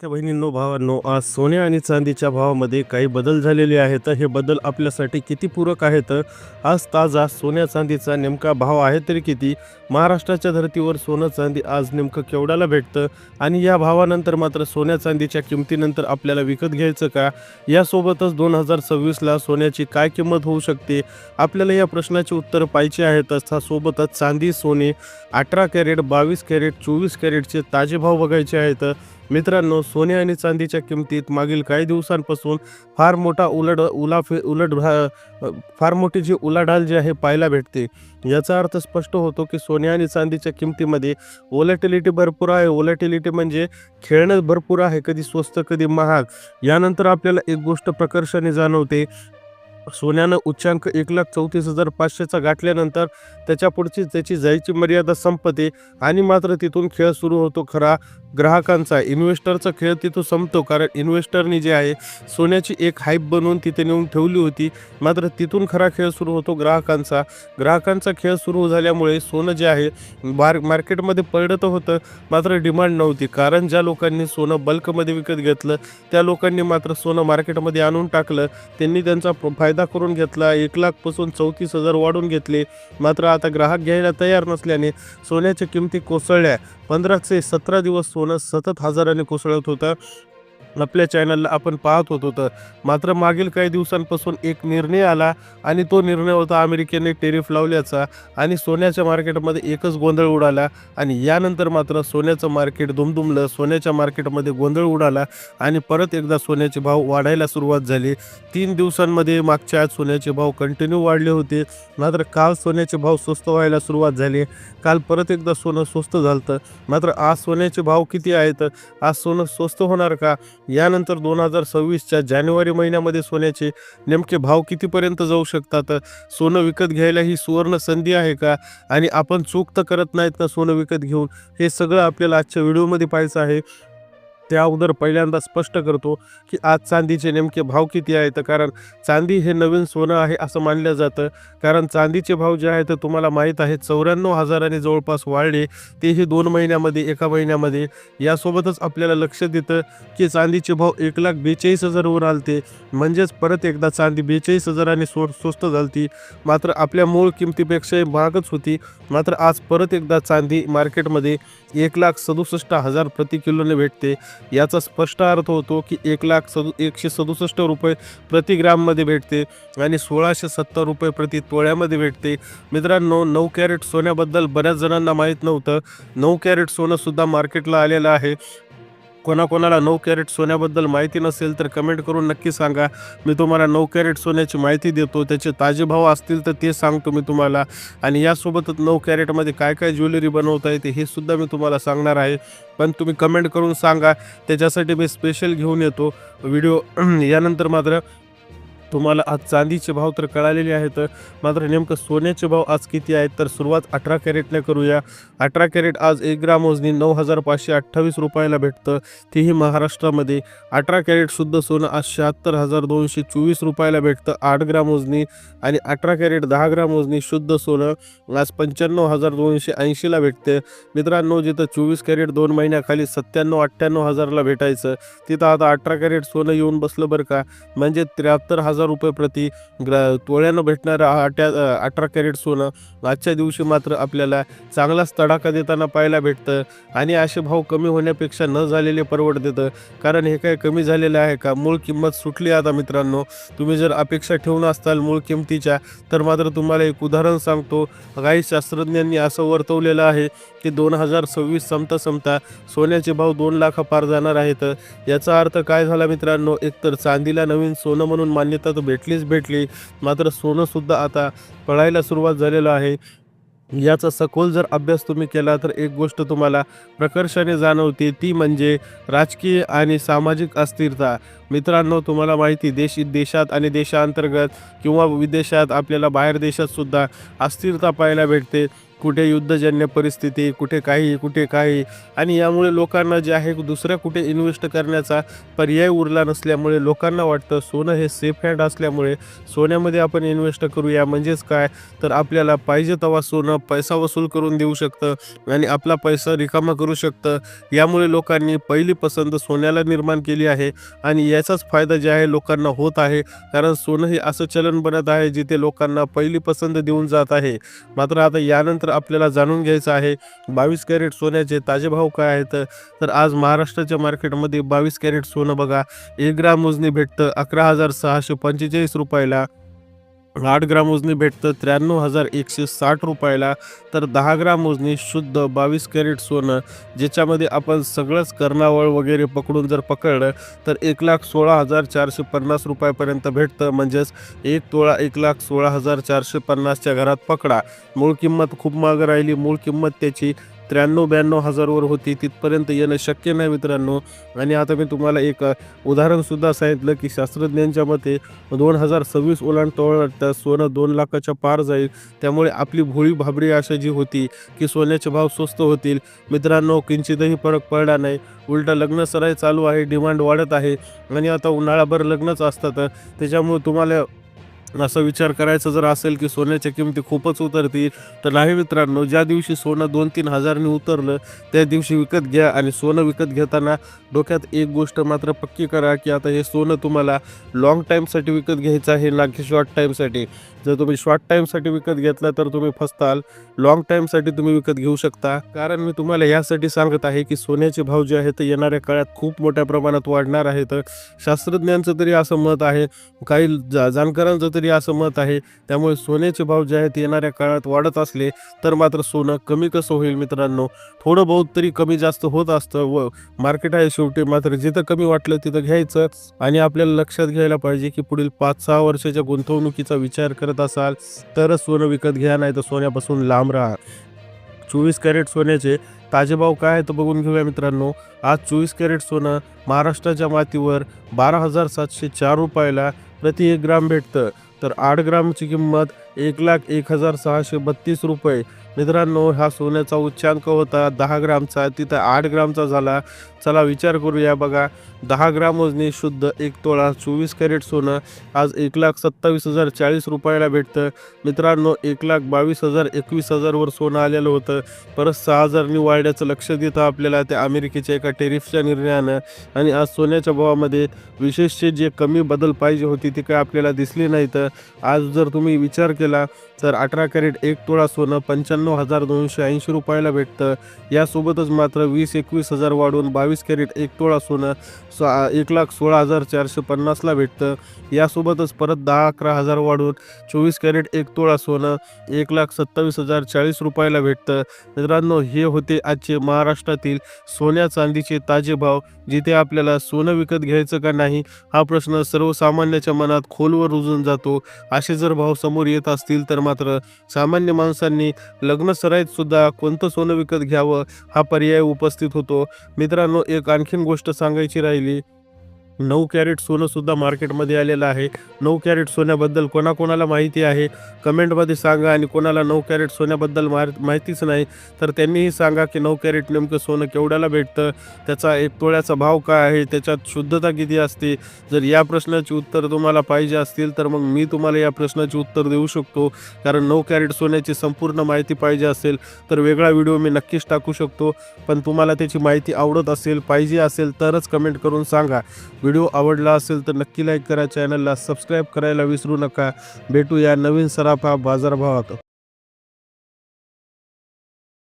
त्या बहिणींनो भावांनो आज सोन्या आणि चांदीच्या भावामध्ये काही बदल झालेले आहेत. हे बदल आपल्यासाठी किती पूरक आहेत? आज ताजा सोन्या चांदीचा नेमका भाव आहे तरी किती? महाराष्ट्राच्या धर्तीवर सोनं चांदी आज नेमकं केवढ्याला भेटतं? आणि या भावानंतर मात्र सोन्या चांदीच्या किमतीनंतर आपल्याला विकत घ्यायचं का? यासोबतच दोन हजार सव्वीसला सोन्याची काय किंमत होऊ शकते? आपल्याला या प्रश्नाची उत्तरं पाहिजे आहेत. सोबतच चांदी सोने अठरा कॅरेट बावीस कॅरेट चोवीस कॅरेटचे ताजे भाव बघायचे आहेत. मित्रांनो सोने आणि चांदीच्या किमतीत मागील काही दिवसांपासून फार मोठा उलट उलाफे उलट फार मोठी जी उलाढाल जी आहे पाहायला भेटते. याचा अर्थ स्पष्ट होतो की सोने आणि चांदीच्या किमतीमध्ये ओलॅटिलिटी भरपूर आहे. ओलॅटिलिटी म्हणजे खेळणं भरपूर आहे कधी स्वस्त कधी महाग. यानंतर आपल्याला एक गोष्ट प्रकर्षाने जाणवते सोन्यानं उच्चांक एक लाख चौतीस हजार पाचशेचा गाठल्यानंतर त्याच्या पुढची त्याची जायची मर्यादा संपते आणि मात्र तिथून खेळ सुरू होतो खरा. ग्राहकांचा इन्व्हेस्टरचा खेळ तिथं संपतो कारण इन्व्हेस्टरनी जे आहे सोन्याची एक हाईप बनवून तिथे नेऊन ठेवली होती. मात्र तिथून खरा खेळ सुरू होतो ग्राहकांचा. ग्राहकांचा खेळ सुरू झाल्यामुळे सोनं जे आहे मार मार्केटमध्ये पडतं होतं मात्र डिमांड नव्हती. कारण ज्या लोकांनी सोनं बल्कमध्ये विकत घेतलं त्या लोकांनी मात्र सोनं मार्केटमध्ये आणून टाकलं त्यांनी त्यांचा फायदा फायदा करून घेतला एक लाखपासून चौतीस हजार वाढून घेतले. मात्र आता ग्राहक घ्यायला तयार नसल्याने सोन्याच्या किमती कोसळल्या. पंधरा ते सतरा दिवस सोनं सतत हजाराने कोसळत होतं. आपल्या चॅनलला आपण पाहत होतो होतं मात्र मागील काही दिवसांपासून एक निर्णय आला आणि तो निर्णय होता अमेरिकेने टेरिफ लावल्याचा आणि सोन्याच्या मार्केटमध्ये एकच गोंधळ उडाला आणि यानंतर मात्र सोन्याचं मार्केट दुमदुमलं सोन्याच्या मार्केटमध्ये गोंधळ उडाला आणि परत एकदा सोन्याचे भाव वाढायला सुरुवात झाली. तीन दिवसांमध्ये मागच्या आज सोन्याचे भाव कंटिन्यू वाढले होते. मात्र काल सोन्याचे भाव स्वस्त व्हायला सुरुवात झाली. काल परत एकदा सोनं स्वस्त झालं मात्र आज सोन्याचे भाव किती आहेत? आज सोनं स्वस्त होणार का? यानंतर दोन हजार सव्वीसच्या जानेवारी महिन्यामध्ये सोन्याचे नेमके भाव कितीपर्यंत जाऊ शकतात? सोनं विकत घ्यायला ही सुवर्ण संधी आहे का? आणि आपण चूक तर करत नाहीत ना सोनं विकत घेऊन? हे सगळं आपल्याला आजच्या व्हिडिओमध्ये पाहायचं आहे. त्या अगोदर पहिल्यांदा स्पष्ट करतो की आज चांदीचे नेमके भाव किती आहेत? कारण चांदी हे नवीन सोनं आहे असं मानलं जातं. कारण चांदीचे भाव जे आहेत तुम्हाला माहीत आहे चौऱ्याण्णव हजाराने जवळपास वाढले. तेही दोन महिन्यामध्ये एका महिन्यामध्ये. यासोबतच आपल्याला लक्ष देतं की चांदीचे भाव एक लाख बेचाळीस हजारवर आलते. म्हणजेच परत एकदा चांदी बेचाळीस हजाराने सो स्वस्त झालती. मात्र आपल्या मूळ किमतीपेक्षाही महागच होती. मात्र आज परत एकदा चांदी मार्केटमध्ये एक लाख सदुसष्ट हजार प्रति किलोने भेटते. याचा स्पष्ट अर्थ होतो की एक लाख सदु एकशे सदुसष्ट रुपये प्रति ग्राममध्ये भेटते आणि सोळाशे सत्तर रुपये प्रति तोळ्यामध्ये भेटते. मित्रांनो नऊ कॅरेट सोन्याबद्दल बऱ्याच जणांना माहीत नव्हतं. नऊ कॅरेट सोनंसुद्धा मार्केटला आलेलं आहे. कोणाकोणाला नऊ कॅरेट सोन्याबद्दल माहिती नसेल तर कमेंट करून नक्की सांगा. मी तुम्हाला नऊ कॅरेट सोन्याची माहिती देतो. त्याचे ताजे भाव असतील तर ते सांगतो मी तुम्हाला. आणि यासोबतच नऊ कॅरेटमध्ये काय काय ज्वेलरी बनवता येते हे सुद्धा मी तुम्हाला सांगणार आहे. पण तुम्ही कमेंट करून सांगा. त्याच्यासाठी मी स्पेशल घेऊन येतो. व्हिडिओ यानंतर मात्र तुम्हाला आज चांदीचे भाव तर कळालेले आहेत. मात्र नेमकं सोन्याचे भाव आज किती आहेत? तर सुरुवात अठरा कॅरेटने करूया. अठरा कॅरेट आज एक ग्राम मोजणी नऊ हजार पाचशे अठ्ठावीस रुपयाला भेटतं. तेही महाराष्ट्रामध्ये. अठरा कॅरेट शुद्ध सोनं आज शहात्तर हजार दोनशे चोवीस रुपयाला भेटतं. आठ ग्राम मोजणी आणि अठरा कॅरेट दहा ग्राम मोजणी शुद्ध सोनं आज पंच्याण्णव हजार दोनशे ऐंशीला भेटते. मित्रांनो जिथं चोवीस कॅरेट दोन महिन्याखाली सत्त्याण्णव अठ्ठ्याण्णव हजारला भेटायचं तिथं आता अठरा कॅरेट सोनं येऊन बसलं बरं का? म्हणजे त्र्याहत्तर हजार रुपये प्रति ग्रा तोळ्यानं भेटणारं अट्या अठरा कॅरेट सोनं आजच्या दिवशी मात्र आपल्याला चांगलाच तडाखा देताना पाहायला भेटतं आणि असे भाव कमी होण्यापेक्षा न झालेले परवड देतं. कारण हे काय कमी झालेलं आहे का? मूळ किंमत सुटली आता मित्रांनो. तुम्ही जर अपेक्षा ठेवून असताल मूळ किमतीच्या तर मात्र तुम्हाला एक उदाहरण सांगतो. काही शास्त्रज्ञांनी असं वर्तवलेलं आहे ते दोन हजार सव्वीस संपता संपता सोन्याचे भाव दोन लाखापार जाणार आहेत. याचा अर्थ काय झाला मित्रांनो? एकतर चांदीला नवीन सोनं म्हणून मान्यता तर भेटलीच भेटली. मात्र सोनंसुद्धा आता पळायला सुरुवात झालेलं आहे. याचा सखोल जर अभ्यास तुम्ही केला तर एक गोष्ट तुम्हाला प्रकर्षाने जाणवते. ती म्हणजे राजकीय आणि सामाजिक अस्थिरता. मित्रांनो तुम्हाला माहिती देश देशात आणि देशांतर्गत किंवा विदेशात आपल्याला बाहेर देशातसुद्धा अस्थिरता पाहायला भेटते. कुठे युद्धजन्य परिस्थिती कुठे काही कुठे काही. आणि यामुळे लोकांना जे आहे दुसऱ्या कुठे इन्व्हेस्ट करण्याचा पर्याय उरला नसल्यामुळे लोकांना वाटतं सोनं हे सेफ हँड असल्यामुळे सोन्यामध्ये आपण इन्व्हेस्ट करूया. म्हणजेच काय? तर आपल्याला पाहिजे तेव्हा सोनं पैसा वसूल करून देऊ शकतं आणि आपला पैसा रिकामा करू शकतं. यामुळे लोकांनी पहिली पसंत सोन्याला निर्माण केली आहे आणि याचाच फायदा जे आहे लोकांना होत आहे. कारण सोनं हे असं चलन बनत आहे जिथे लोकांना पहिली पसंत देऊन जात आहे. मात्र आता यानंतर आपल्याला जाणून घ्यायचं आहे बावीस कॅरेट सोन्याचे ताजे भाव काय आहेत? तर आज महाराष्ट्राच्या मार्केटमध्ये बावीस कॅरेट सोनं बघा एक ग्राम मोजणी भेटतं अकरा हजार सहाशे पंचेचाळीस रुपयाला. आठ ग्राम मोजणी भेटतं त्र्याण्णव हजार एकशे साठ रुपयाला. तर दहा ग्राम मोजणी शुद्ध बावीस कॅरेट सोनं ज्याच्यामध्ये आपण सगळंच कर्णावळ वगैरे पकडून जर पकडलं तर एक लाख सोळा हजार चारशे पन्नास रुपयापर्यंत भेटतं. म्हणजेच एक तोळा एक लाख सोळा हजार चारशे पन्नासच्या घरात पकडा. मूळ किंमत खूप महाग राहिली. मूळ किंमत त्याची त्र्याण्णव ब्याण्णव हजारवर होती. तिथपर्यंत येणं शक्य नाही मित्रांनो. आणि आता मी तुम्हाला एक उदाहरणसुद्धा सांगितलं की शास्त्रज्ञांच्या मते दोन हजार सव्वीस ओलांडतोळ त्या सोनं दोन लाखाच्या पार जाईल. त्यामुळे आपली भोळी भाबरी आशा जी होती की सोन्याचे भाव स्वस्त होतील. मित्रांनो किंचितही फरक पडला नाही. उलटा लग्न सराई चालू आहे डिमांड वाढत आहे. आणि आता उन्हाळाभर लग्नच असतात. त्याच्यामुळे तुम्हाला असा विचार करायचा जर असेल की सोन्याच्या किमती खूपच उतरतील तर नाही मित्रांनो ज्या दिवशी सोनं दोन तीन हजारनी उतरलं त्या दिवशी विकत घ्या आणि सोनं विकत घेताना डोक्यात एक गोष्ट मात्र पक्की करा की आता हे सोनं तुम्हाला लॉंग टाईमसाठी विकत घ्यायचं आहे ना की शॉर्ट टाईमसाठी जर तुम्ही शॉर्ट टाईमसाठी विकत घेतला तर तुम्ही फसताल. लॉंग टाईमसाठी तुम्ही विकत घेऊ शकता. कारण मी तुम्हाला यासाठी सांगत आहे की सोन्याचे भाव जे आहेत ते येणाऱ्या काळात खूप मोठ्या प्रमाणात वाढणार आहेत. शास्त्रज्ञांचं तरी असं मत आहे. काही जा जाणकारांचं तरी असं मत आहे. त्यामुळे सोन्याचे भाव जे आहेत येणाऱ्या काळात वाढत असले तर मात्र सोनं कमी कसं होईल मित्रांनो? थोडं बहुत तरी कमी जास्त होत असतं व मार्केट आहे शेवटी मात्र जिथं कमी वाटलं तिथं घ्यायचं. आणि आपल्याला लक्षात घ्यायला पाहिजे की पुढील पाच सहा वर्षाच्या गुंतवणुकीचा विचार करत असाल तरच सोनं विकत घ्या नाही तर सोन्यापासून लांब राहा. चोवीस कॅरेट सोन्याचे ताजे भाव काय आहेत बघून घेऊया मित्रांनो. आज चोवीस कॅरेट सोनं महाराष्ट्राच्या मातीवर बारा हजार सातशे चार रुपयाला प्रति एक ग्राम भेटतं. तर आठ ग्रामची किंमत एक लाख एक हजार सहाशे बत्तीस रुपये. मित्रांनो हा सोन्याचा उच्चांक होता दहा ग्रामचा. तिथं आठ ग्रामचा झाला. चला विचार करूया बघा. दहा ग्राम वजनी शुद्ध एक तोळा चोवीस कॅरेट सोनं आज एक लाख सत्तावीस हजार चाळीस रुपयाला भेटतं. मित्रांनो एक लाख बावीस हजार एकवीस हजारवर सोनं आलेलं होतं. परत सहा हजारनी वाढल्याचं लक्ष देतं आपल्याला त्या अमेरिकेच्या एका टेरिफच्या निर्णयानं. आणि आज सोन्याच्या भावामध्ये विशेषचे जे कमी बदल पाहिजे होती ती काय आपल्याला दिसली नाही तर आज जर तुम्ही विचार केला तर अठरा कॅरेट एक तोळा सोनं पंच्याण्णव हजार दोनशे ऐंशी रुपयाला भेटतं. यासोबतच मात्र वीस एकवीस हजार वाढून बावीस कॅरेट एक तोळा सोनं एक लाख सोळा हजार चारशे पन्नासला भेटतं. यासोबतच परत दहा अकरा हजार वाढून चोवीस कॅरेट एक तोळा सोनं एक लाख सत्तावीस हजार चाळीस रुपयाला भेटतं. मित्रांनो हे होते आजचे महाराष्ट्रातील सोन्या चांदीचे ताजे भाव. जिथे आपल्याला सोनं विकत घ्यायचं का नाही हा प्रश्न सर्वसामान्याच्या मनात खोलवर रुजून जातो. असे जर भाव समोर येत असतील तर मात्र सामान्य माणसांनी लग्न सराईत सुद्धा कोणतं सोनं विकत घ्यावं हा पर्याय उपस्थित होतो. मित्रांनो एक आणखीन गोष्ट सांगायची राहिली नऊ कॅरेट सोनंसुद्धा मार्केटमध्ये आलेलं आहे. नऊ कॅरेट सोन्याबद्दल कोणाकोणाला माहिती आहे? कमेंटमध्ये सांगा आणि कोणाला नऊ कॅरेट सोन्याबद्दल मार माहितीच नाही तर त्यांनीही सांगा की नऊ कॅरेट नेमकं सोनं केवढ्याला भेटतं? त्याचा एक तोळ्याचा भाव काय आहे? त्याच्यात शुद्धता किती असते? जर या प्रश्नाची उत्तर तुम्हाला पाहिजे असतील तर मग मी तुम्हाला या प्रश्नाची उत्तर देऊ शकतो. कारण नऊ कॅरेट सोन्याची संपूर्ण माहिती पाहिजे असेल तर वेगळा व्हिडिओ मी नक्कीच टाकू शकतो. पण तुम्हाला त्याची माहिती आवडत असेल पाहिजे असेल तरच कमेंट करून सांगा. व्हिडिओ आवडला असेल तर नक्की लाईक करा चॅनलला सबस्क्राईब करायला विसरू नका. भेटू या नवीन सराफा बाजारभावात.